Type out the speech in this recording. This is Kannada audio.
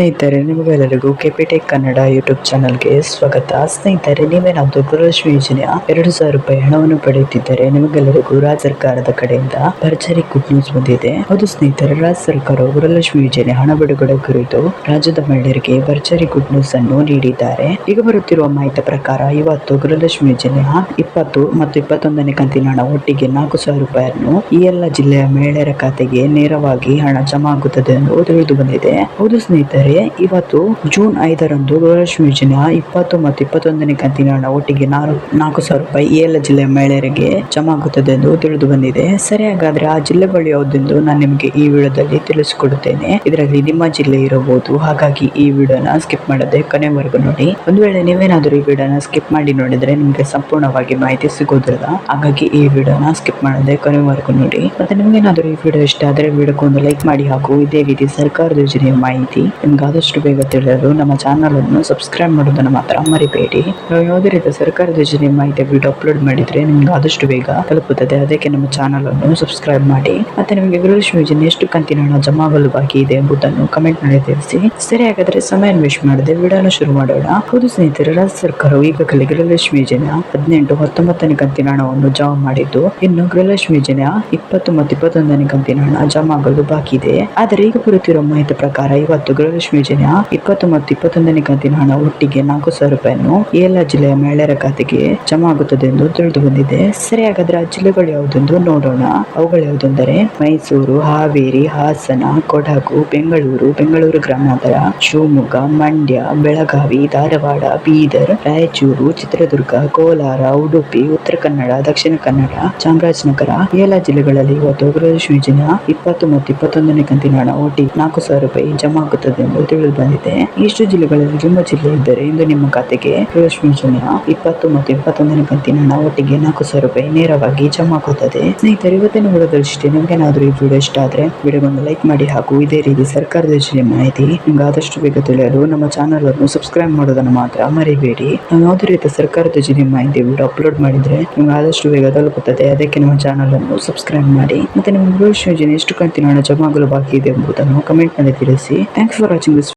ಸ್ನೇಹಿತರೆ, ನಿಮಗೆಲ್ಲರಿಗೂ ಕೆಪಿಟೆಕ್ ಕನ್ನಡ ಯೂಟ್ಯೂಬ್ ಚಾನಲ್ಗೆ ಸ್ವಾಗತ. ಸ್ನೇಹಿತರೆ ನೀವೇನಾದ್ರು ಗೃಹಲಕ್ಷ್ಮಿ ಯೋಜನೆಯ ಎರಡು ಸಾವಿರ ರೂಪಾಯಿ ಹಣವನ್ನು ಪಡೆಯುತ್ತಿದ್ದರೆ, ನಿಮಗೆಲ್ಲರಿಗೂ ರಾಜ್ಯ ಸರ್ಕಾರದ ಕಡೆಯಿಂದ ಭರ್ಜರಿ ಗುಡ್ ನ್ಯೂಸ್ ಬಂದಿದೆ. ಹೌದು ಸ್ನೇಹಿತರೆ, ರಾಜ್ಯ ಸರ್ಕಾರವು ಗೃಹಲಕ್ಷ್ಮಿ ಯೋಜನೆ ಹಣ ಬಿಡುಗಡೆ ಕುರಿತು ರಾಜ್ಯದ ಮಹಿಳೆಯರಿಗೆ ಭರ್ಜರಿ ಗುಡ್ ನ್ಯೂಸ್ ಅನ್ನು ನೀಡಿದ್ದಾರೆ. ಈಗ ಬರುತ್ತಿರುವ ಮಾಹಿತಿ ಪ್ರಕಾರ, ಇವತ್ತು ಗೃಹಲಕ್ಷ್ಮಿ ಯೋಜನೆಯ ಇಪ್ಪತ್ತು ಮತ್ತು ಇಪ್ಪತ್ತೊಂದನೇ ಕಂತಿನ ಹಣ ಒಟ್ಟಿಗೆ ನಾಲ್ಕು ಸಾವಿರ ರೂಪಾಯಿಯನ್ನು ಈ ಎಲ್ಲ ಜಿಲ್ಲೆಯ ಮಹಿಳೆಯರ ಖಾತೆಗೆ ನೇರವಾಗಿ ಹಣ ಜಮಾ ಆಗುತ್ತದೆ ಎಂದು ತಿಳಿದು ಬಂದಿದೆ. ಹೌದು ಸ್ನೇಹಿತರೆ ಇವತ್ತು ಜೂನ್ ಐದರಂದು ಗೃಹಲಕ್ಷ್ಮಿ ಯೋಜನೆಯ ಇಪ್ಪತ್ತು ಮತ್ತು ಇಪ್ಪತ್ತೊಂದನೇ ಕಂತಿನ ಹಣ ಒಟ್ಟಿಗೆ ನಾಲ್ಕು ಸಾವಿರ ರೂಪಾಯಿ ಎಲ್ಲ ಜಿಲ್ಲೆಯ ಮಹಿಳೆಯರಿಗೆ ಜಮಾ ಆಗುತ್ತದೆ ಎಂದು ತಿಳಿದು ಬಂದಿದೆ. ಸರಿ ಹಾಗಾದ್ರೆ ಆ ಜಿಲ್ಲೆಗಳು ಯಾವುದೆಂದು ನಾನು ನಿಮಗೆ ಈ ವಿಡಿಯೋದಲ್ಲಿ ತಿಳಿಸಿಕೊಡುತ್ತೇನೆ. ಇದರಲ್ಲಿ ನಿಮ್ಮ ಜಿಲ್ಲೆ ಇರಬಹುದು. ಹಾಗಾಗಿ ಈ ವಿಡಿಯೋನ ಸ್ಕಿಪ್ ಮಾಡದೆ ಕೊನೆವರೆಗೂ ನೋಡಿ. ಒಂದು ವೇಳೆ ನೀವೇನಾದರೂ ಈ ವಿಡಿಯೋನ ಸ್ಕಿಪ್ ಮಾಡಿ ನೋಡಿದ್ರೆ ನಿಮಗೆ ಸಂಪೂರ್ಣವಾಗಿ ಮಾಹಿತಿ ಸಿಗೋದಿಲ್ಲ. ಹಾಗಾಗಿ ಈ ವಿಡಿಯೋನ ಸ್ಕಿಪ್ ಮಾಡದೆ ಕೊನೆವರೆಗೂ ನೋಡಿ. ಮತ್ತೆ ನಿಮಗೇನಾದರೂ ಈ ವಿಡಿಯೋ ಇಷ್ಟ ಆದರೆ ವಿಡಿಯೋಕ್ಕೆ ಒಂದು ಲೈಕ್ ಮಾಡಿ ಹಾಗೂ ಇದೇ ರೀತಿ ಸರ್ಕಾರದ ಯೋಜನೆಯ ಮಾಹಿತಿ ನಿಮ್ಗೆ ಆದಷ್ಟು ಬೇಗ ತಿಳಿಯಲು ನಮ್ಮ ಚಾನಲ್ ಅನ್ನು ಸಬ್ಸ್ಕ್ರೈಬ್ ಮಾಡೋದನ್ನು ಮಾತ್ರ ಮರಿಬೇಡಿ. ನಾವು ಯಾವುದೇ ರೀತಿಯ ಸರ್ಕಾರದ ಯೋಜನೆ ಮಾಹಿತಿ ವಿಡಿಯೋ ಅಪ್ಲೋಡ್ ಮಾಡಿದ್ರೆ ನಿಮ್ಗೆ ಆದಷ್ಟು ಬೇಗ ತಲುಪುತ್ತದೆ. ಅದಕ್ಕೆ ನಮ್ಮ ಚಾನಲ್ ಅನ್ನು ಸಬ್ಸ್ಕ್ರೈಬ್ ಮಾಡಿ. ಮತ್ತೆ ನಿಮಗೆ ಗೃಹಲಕ್ಷ್ಮಿ ಯೋಜನೆ ಎಷ್ಟು ಕಂತಿನ ಹಣ ಜಮಾ ಆಗಲು ಬಾಕಿ ಇದೆ ಎಂಬುದನ್ನು ಕಮೆಂಟ್ನಲ್ಲಿ ತಿಳಿಸಿ. ಸರಿ, ಹಾಗಾದ್ರೆ ಸಮಯ ವೇಸ್ಟ್ ಮಾಡದೆ ವಿಡಿಯೋನ ಶುರು ಮಾಡೋಣ. ಹೌದು ಸ್ನೇಹಿತರೆ, ರಾಜ್ಯ ಸರ್ಕಾರವು ಈಗಾಗಲೇ ಗೃಹಲಕ್ಷ್ಮಿ ಯೋಜನೆಯ ಹದಿನೆಂಟು, ಹತ್ತೊಂಬತ್ತನೇ ಕಂತಿನ ಹಣವನ್ನು ಜಮಾ ಮಾಡಿದ್ದು, ಇನ್ನು ಗೃಹಲಕ್ಷ್ಮಿ ಯೋಜನೆಯ ಇಪ್ಪತ್ತು ಮತ್ತು ಇಪ್ಪತ್ತೊಂದನೇ ಕಂತಿನ ಹಣ ಜಮಾ ಆಗಲು ಬಾಕಿ ಇದೆ. ಆದರೆ ಈಗ ಬರುತ್ತಿರುವ ಮಾಹಿತಿ ಪ್ರಕಾರ ಇವತ್ತು ಗೃಹಲಕ್ಷ್ಮಿ ಯೋಜನೆಯ ಇಪ್ಪತ್ತು ಮತ್ತು ಇಪ್ಪತ್ತೊಂದನೇ ಕಂತಿನ ಹಣ ಒಟ್ಟಿಗೆ ನಾಲ್ಕು ಸಾವಿರ ರೂಪಾಯಿಯನ್ನು ಎಲ್ಲ ಜಿಲ್ಲೆಯ ಮಹಿಳೆಯರ ಖಾತೆಗೆ ಜಮಾ ಆಗುತ್ತದೆ ಎಂದು ತಿಳಿದು ಬಂದಿದೆ. ಸರಿ ಹಾಗಾದ್ರೆ ಆ ಜಿಲ್ಲೆಗಳು ಯಾವುದೆಂದು ನೋಡೋಣ. ಅವುಗಳು ಯಾವುದೆಂದರೆ ಮೈಸೂರು, ಹಾವೇರಿ, ಹಾಸನ, ಕೊಡಗು, ಬೆಂಗಳೂರು ಬೆಂಗಳೂರು ಗ್ರಾಮಾಂತರ, ಶಿವಮೊಗ್ಗ, ಮಂಡ್ಯ, ಬೆಳಗಾವಿ, ಧಾರವಾಡ, ಬೀದರ್, ರಾಯಚೂರು, ಚಿತ್ರದುರ್ಗ, ಕೋಲಾರ, ಉಡುಪಿ, ಉತ್ತರ ಕನ್ನಡ, ದಕ್ಷಿಣ ಕನ್ನಡ, ಚಾಮರಾಜನಗರ ಎಲ್ಲ ಜಿಲ್ಲೆಗಳಲ್ಲಿ ಇವತ್ತು ಗೃಹಲಕ್ಷ್ಮಿ ಯೋಜನೆಯ ಇಪ್ಪತ್ತು ಮತ್ತು ಇಪ್ಪತ್ತೊಂದನೇ ಕಂತಿನ ಹಣ ಒಟ್ಟಿಗೆ ನಾಲ್ಕು ಸಾವಿರ ರೂಪಾಯಿ ಜಮಾ ಆಗುತ್ತದೆ. ಎಂದು ತಿಳಿದು ಬಂದಿದೆ ಇಷ್ಟು ಜಿಲ್ಲೆಗಳಲ್ಲಿ ನಿಮ್ಮ ಜಿಲ್ಲೆ ಇದ್ದರೆ ಇಂದು ನಿಮ್ಮ ಖಾತೆಗೆ ಯೋಜನೆಯ ಇಪ್ಪತ್ತು ಮತ್ತು ಇಪ್ಪತ್ತೊಂದನೇ ಕಂತಿನ ಹಣ ಒಟ್ಟಿಗೆ ನಾಲ್ಕು ಸಾವಿರ ರೂಪಾಯಿ ನೇರವಾಗಿ ಜಮಾ ಆಗುತ್ತದೆ. ಸ್ನೇಹಿತರು, ಇವತ್ತಿನ ವಿಡಿಯೋದಲ್ಲಿ ಇಷ್ಟೇ ನಿಮ್ಗೇನಾದ್ರೂ ಈ ವಿಡಿಯೋ ಇಷ್ಟ ಆದ್ರೆ ವಿಡಿಯೋವನ್ನು ಲೈಕ್ ಮಾಡಿ ಹಾಗೂ ಇದೇ ರೀತಿ ಸರ್ಕಾರದ ಯೋಜನೆ ಮಾಹಿತಿ ನಿಮ್ಗೆ ಆದಷ್ಟು ಬೇಗ ತಿಳಿಯಲು ನಮ್ಮ ಚಾನಲ್ ಅನ್ನು ಸಬ್ಸ್ಕ್ರೈಬ್ ಮಾಡೋದನ್ನು ಮಾತ್ರ ಮರಿಬೇಡಿ. ನಾವು ಯಾವುದೇ ರೀತಿಯ ಸರ್ಕಾರದ ಯೋಜನೆ ಮಾಹಿತಿ ವಿಡಿಯೋ ಅಪ್ಲೋಡ್ ಮಾಡಿದ್ರೆ ನಿಮ್ಗೆ ಆದಷ್ಟು ಬೇಗ ತಲುಪುತ್ತದೆ. ಅದಕ್ಕೆ ನಮ್ಮ ಚಾನಲ್ ಅನ್ನು ಸಬ್ಸ್ಕ್ರೈಬ್ ಮಾಡಿ ಮತ್ತೆ ನಿಮ್ಮ ಯೋಜನೆ ಎಷ್ಟು ಕಂತಿನ ಹಣ ಜಮಾ ಆಗಲು ಬಾಕಿ ಇದೆ ಎಂಬುದನ್ನು ಕಮೆಂಟ್ನಲ್ಲಿ ತಿಳಿಸಿ. Thanks for choose